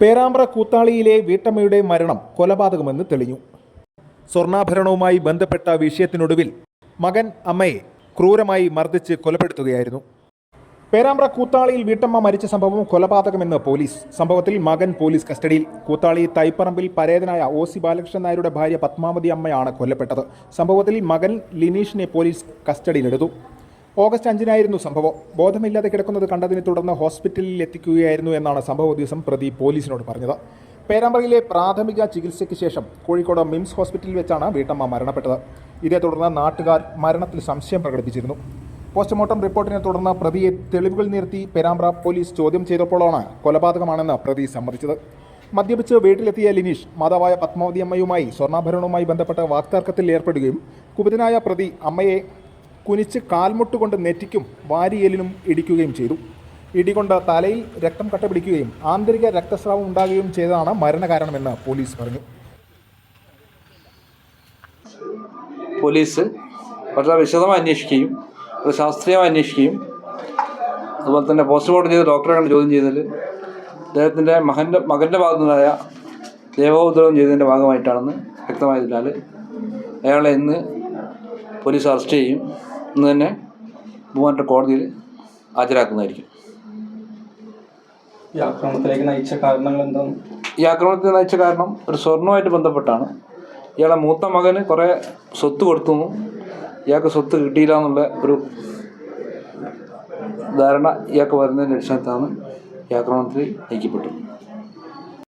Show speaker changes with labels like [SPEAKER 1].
[SPEAKER 1] പേരാമ്പ്ര കൂത്താളിയിലെ വീട്ടമ്മയുടെ മരണം കൊലപാതകമെന്ന് തെളിഞ്ഞു. സ്വർണാഭരണവുമായി ബന്ധപ്പെട്ട വിഷയത്തിനൊടുവിൽ മകൻ അമ്മയെ ക്രൂരമായി മർദ്ദിച്ച് കൊലപ്പെടുത്തുകയായിരുന്നു. പേരാമ്പ്ര കൂത്താളിയിൽ വീട്ടമ്മ മരിച്ച സംഭവം കൊലപാതകമെന്ന് പോലീസ്. സംഭവത്തിൽ മകൻ പോലീസ് കസ്റ്റഡിയിൽ. കൂത്താളി തൈപ്പറമ്പിൽ പരേതനായ ഒ സി ബാലകൃഷ്ണൻ നായരുടെ ഭാര്യ പത്മാവതി അമ്മയാണ് കൊല്ലപ്പെട്ടത്. സംഭവത്തിൽ മകൻ ലിനീഷിനെ പോലീസ് കസ്റ്റഡിയിലെടുത്തു. ഓഗസ്റ്റ് അഞ്ചിനായിരുന്നു സംഭവം. ബോധമില്ലാതെ കിടക്കുന്നത് കണ്ടതിനെ തുടർന്ന് ഹോസ്പിറ്റലിൽ എത്തിക്കുകയായിരുന്നു എന്നാണ് സംഭവ ദിവസം പ്രതി പോലീസിനോട് പറഞ്ഞത്. പേരാമ്പ്രയിലെ പ്രാഥമിക ചികിത്സയ്ക്ക് ശേഷം കോഴിക്കോട് മിംസ് ഹോസ്പിറ്റലിൽ വെച്ചാണ് വീട്ടമ്മ മരണപ്പെട്ടത്. ഇതേ തുടർന്ന് നാട്ടുകാർ മരണത്തിൽ സംശയം പ്രകടിപ്പിച്ചിരുന്നു. പോസ്റ്റ്മോർട്ടം റിപ്പോർട്ടിനെ തുടർന്ന് പ്രതിയെ തെളിവുകൾ നിർത്തി പേരാമ്പ്ര പോലീസ് ചോദ്യം ചെയ്തപ്പോഴാണ് കൊലപാതകമാണെന്ന് പ്രതി സമ്മതിച്ചത്. മദ്യപിച്ച് വീട്ടിലെത്തിയ ലിനീഷ് മാതാവായ പത്മാവതി അമ്മയുമായി സ്വർണാഭരണവുമായി ബന്ധപ്പെട്ട വാക്തർക്കത്തിൽ ഏർപ്പെടുകയും കുപിതനായ പ്രതി അമ്മയെ കുനിച്ച് കാൽമുട്ട് കൊണ്ട് നെറ്റിക്കും വാരിയേലിനും ഇടിക്കുകയും ചെയ്തു. ഇടികൊണ്ട് തലയിൽ രക്തം കട്ടപിടിക്കുകയും ആന്തരിക രക്തസ്രാവം ഉണ്ടാകുകയും ചെയ്തതാണ് മരണകാരണമെന്ന് പോലീസ് പറഞ്ഞു.
[SPEAKER 2] പോലീസ് വളരെ വിശദമായി അന്വേഷിക്കുകയും അത് ശാസ്ത്രീയമായി അന്വേഷിക്കുകയും അതുപോലെ തന്നെ പോസ്റ്റ്മോർട്ടം ചെയ്ത ഡോക്ടറെ കണ്ട് ചോദ്യം ചെയ്തതിൽ അദ്ദേഹത്തിന്റെ മകന്റെ മകന്റെ ഭാഗത്തുനിന്നായ ദേവോദ്രവം ചെയ്തതിന്റെ ഭാഗമായിട്ടാണെന്ന് വ്യക്തമായതിനാൽ അയാളെ ഇന്ന് പോലീസ് അറസ്റ്റ് ചെയ്യും. ഇന്ന് തന്നെ മൂവാറ്റ കോടതിയിൽ ഹാജരാക്കുന്നതായിരിക്കും.
[SPEAKER 3] ഈ ആക്രമണത്തിലേക്ക് നയിച്ച കാരണങ്ങൾ എന്താണ്?
[SPEAKER 2] ഈ ആക്രമണത്തിന് നയിച്ച കാരണം ഒരു സ്വർണവുമായിട്ട് ബന്ധപ്പെട്ടാണ്. ഇയാളെ മൂത്ത മകന് കുറേ സ്വത്ത് കൊടുത്തു. ഇയാൾക്ക് സ്വത്ത് കിട്ടിയില്ല എന്നുള്ള ഒരു ധാരണ ഇയാൾക്ക് വരുന്നതിന്റെ അടിസ്ഥാനത്താണ് ഈ ആക്രമണത്തിൽ നയിക്കപ്പെട്ടത്.